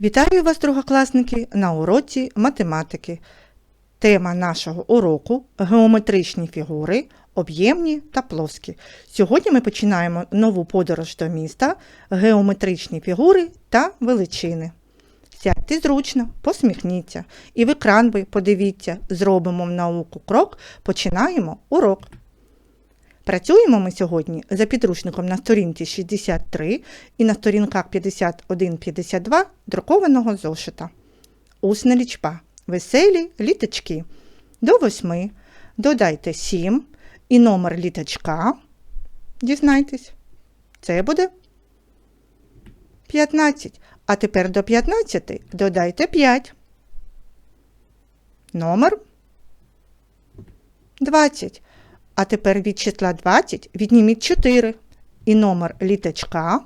Вітаю вас, другокласники, на уроці математики. Тема нашого уроку геометричні фігури, об'ємні та плоскі. Сьогодні ми починаємо нову подорож до міста, геометричні фігури та величини. Сядьте зручно, посміхніться і в екран ви подивіться, зробимо в науку крок, починаємо урок. Працюємо ми сьогодні за підручником на сторінці 63 і на сторінках 51-52 друкованого зошита. Усна лічба. Веселі літачки. До 8 додайте 7 і номер літачка. Дізнайтесь. Це буде 15. А тепер до 15 додайте 5. Номер 20. А тепер від числа 20 відніміть 4. І номер літачка.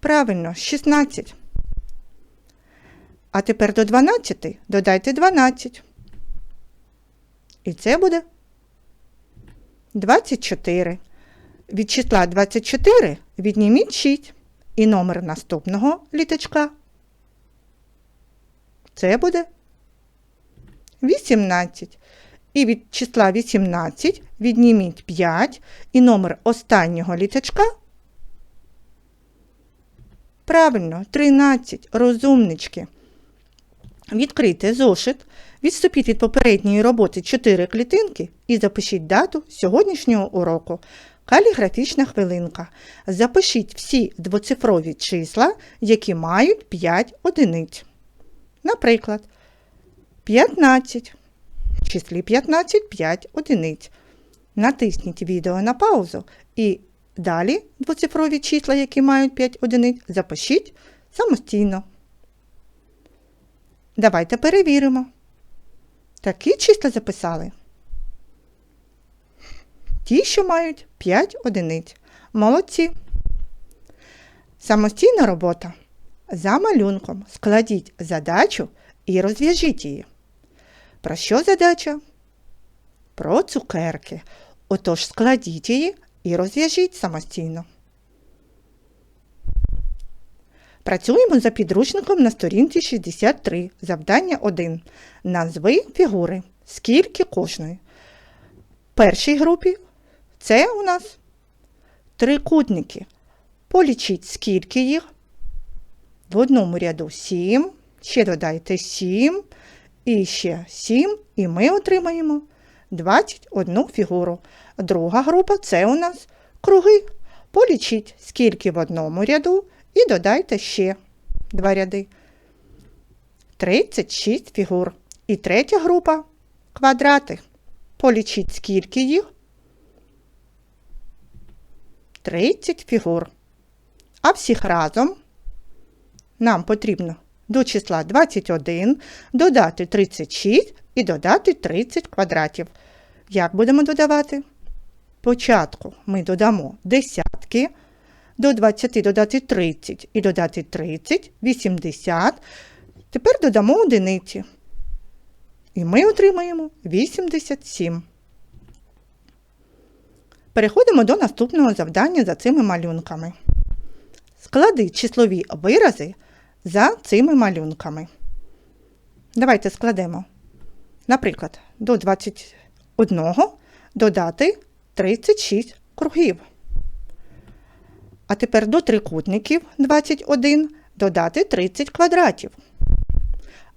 Правильно, 16. А тепер до 12 додайте 12. І це буде 24. Від числа 24 відніміть 6. І номер наступного літачка. Це буде 18. І від числа 18 відніміть 5 і номер останнього літачка. Правильно, 13. Розумнички. Відкрийте зошит, відступіть від попередньої роботи 4 клітинки і запишіть дату сьогоднішнього уроку. Каліграфічна хвилинка. Запишіть всі двоцифрові числа, які мають 5 одиниць. Наприклад, 15. Числі 15 5 одиниць. Натисніть відео на паузу і далі двоцифрові числа, які мають 5 одиниць, запишіть самостійно. Давайте перевіримо. Такі числа записали. Ті, що мають 5 одиниць. Молодці. Самостійна робота. За малюнком складіть задачу і розв'яжіть її. Про що задача? Про цукерки. Отож складіть її і розв'яжіть самостійно. Працюємо за підручником на сторінці 63. Завдання 1. Назви фігури. Скільки кожної. В першій групі це у нас трикутники. Полічіть, скільки їх. В одному ряду 7. Ще додайте 7. І ще 7. І ми отримаємо 21 фігуру. Друга група це у нас круги. Полічіть, скільки в одному ряду. І додайте ще два ряди. 36 фігур. І третя група квадрати. Полічіть, скільки їх. 30 фігур. А всіх разом нам потрібно до числа 21 додати 36 і додати 30 квадратів. Як будемо додавати? Спочатку ми додамо десятки, до 20 додати 30 і додати 30, 80. Тепер додамо одиниці. І ми отримаємо 87. Переходимо до наступного завдання за цими малюнками. Склади числові вирази за цими малюнками. Давайте складемо. Наприклад, до 21 додати 36 кругів. А тепер до трикутників 21 додати 30 квадратів.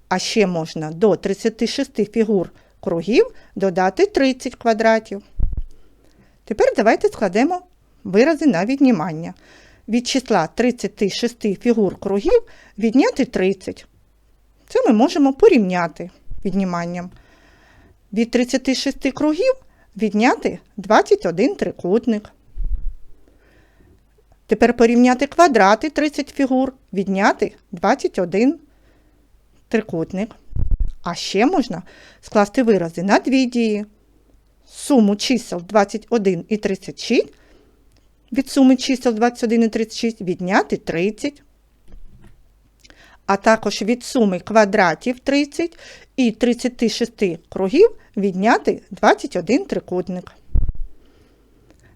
А ще можна до 36 фігур кругів додати 30 квадратів. Тепер давайте складемо вирази на віднімання. Від числа 36 фігур кругів відняти 30. Це ми можемо порівняти відніманням. Від 36 кругів відняти 21 трикутник. Тепер порівняти квадрати 30 фігур, відняти 21 трикутник. А ще можна скласти вирази на дві дії. Суму чисел 21 і 36. Від суми чисел 21 і 36 відняти 30. А також від суми квадратів 30 і 36 кругів відняти 21 трикутник.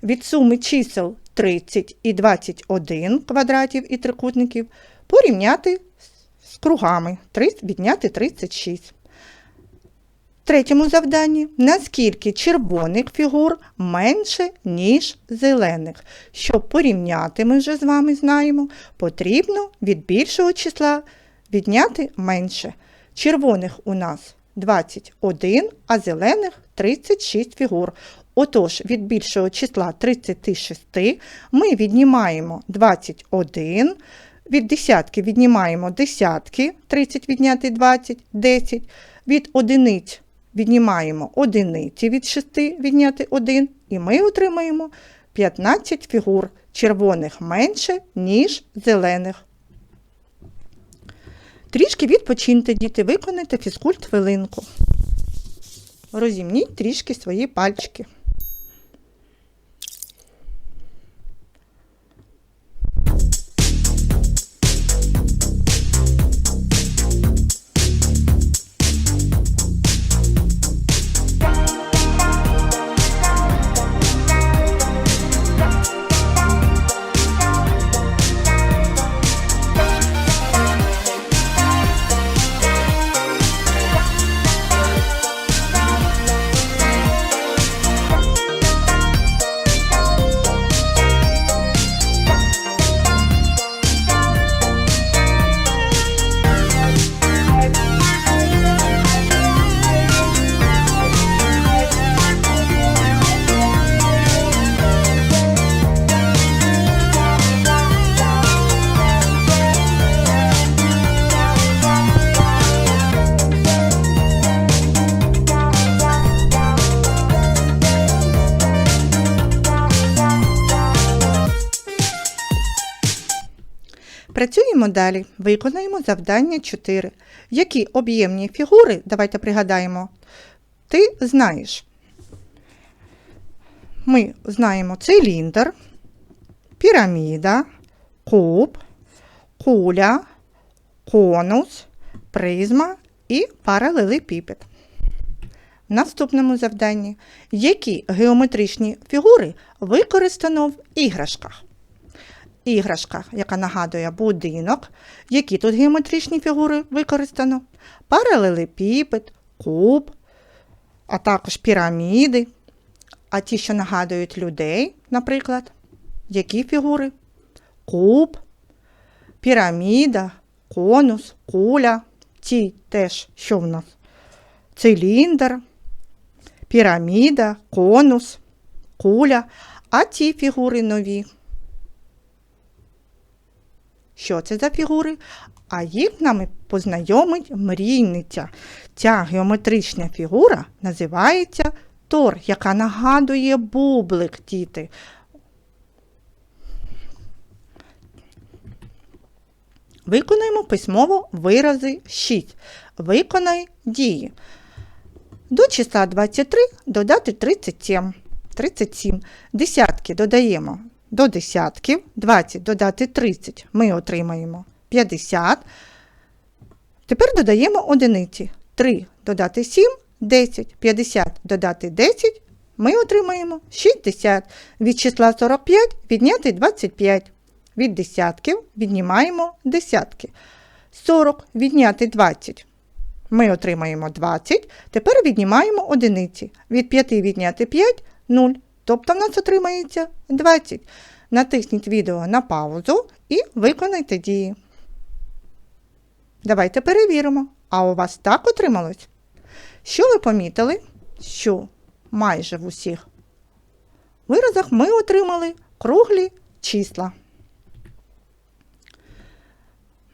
Від суми чисел 30 і 21 квадратів і трикутників порівняти з кругами. відняти 36. Третьому завданні наскільки червоних фігур менше, ніж зелених. Щоб порівняти, ми вже з вами знаємо, потрібно від більшого числа відняти менше. Червоних у нас 21, а зелених 36 фігур. Отож, від більшого числа 36 ми віднімаємо 21, від десятки віднімаємо десятки, 30 відняти 20, 10, від одиниць віднімаємо одиниці від 6 відняти 1, і ми отримаємо 15 фігур червоних менше, ніж зелених. Трішки відпочиньте, діти, виконайте фізкульт хвилинку. Розімніть трішки свої пальчики. Працюємо далі. Виконаємо завдання 4. Які об'ємні фігури, давайте пригадаємо, ти знаєш. Ми знаємо циліндр, піраміда, куб, куля, конус, призма і паралелепіпед. В наступному завданні. Які геометричні фігури використано в іграшках? Іграшка, яка нагадує будинок. Які тут геометричні фігури використано? Паралелепіпед, куб, а також піраміди. А ті, що нагадують людей, наприклад, які фігури? Куб, піраміда, конус, куля. Ті теж, що в нас? Циліндр, піраміда, конус, куля. А ті фігури нові. Що це за фігури? А їх нами познайомить мрійниця. Ця геометрична фігура називається тор, яка нагадує бублик діти. Виконуємо письмово вирази 6. Виконай дії. До числа 23 додати 37. 37. Десятки додаємо до десятків, 20 додати 30, ми отримаємо 50. Тепер додаємо одиниці. 3 додати 7, 10, 50 додати 10, ми отримаємо 60. Від числа 45 відняти 25. Від десятків віднімаємо десятки. 40 відняти 20. Ми отримаємо 20. Тепер віднімаємо одиниці. Від 5 відняти 5 0. Тобто в нас отримається 20. Натисніть відео на паузу і виконайте дії. Давайте перевіримо. А у вас так отрималось? Що ви помітили? Що майже в усіх виразах ми отримали круглі числа.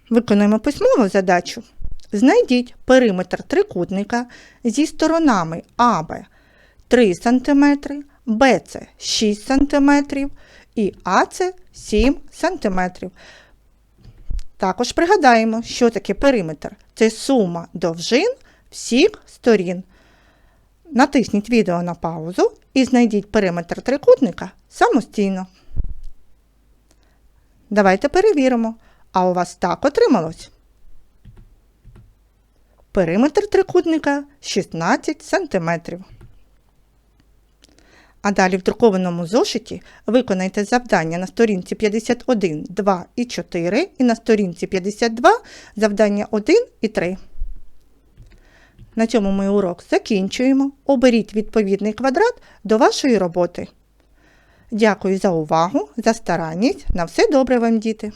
Виконуємо письмову задачу. Знайдіть периметр трикутника зі сторонами АБ 3 см, БЦ 6 см і АЦ 7 см. Також пригадаємо, що таке периметр. Це сума довжин всіх сторін. Натисніть відео на паузу і знайдіть периметр трикутника самостійно. Давайте перевіримо. А у вас так отрималось? Периметр трикутника 16 см. А далі в друкованому зошиті виконайте завдання на сторінці 51, 2 і 4 і на сторінці 52 завдання 1 і 3. На цьому ми урок закінчуємо. Оберіть відповідний квадрат до вашої роботи. Дякую за увагу, за старанність. На все добре вам, діти!